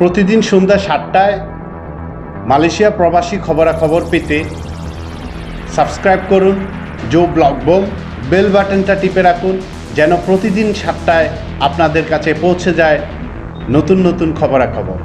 প্রতিদিন সন্ধ্যা সাতটায় মালয়েশিয়া প্রবাসী খবরাখবর পেতে সাবস্ক্রাইব করুন, জো ব্লগ বোম, বেল বাটনটা টিপে রাখুন, যেন প্রতিদিন সাতটায় আপনাদের কাছে পৌঁছে যায় নতুন নতুন খবরাখবর।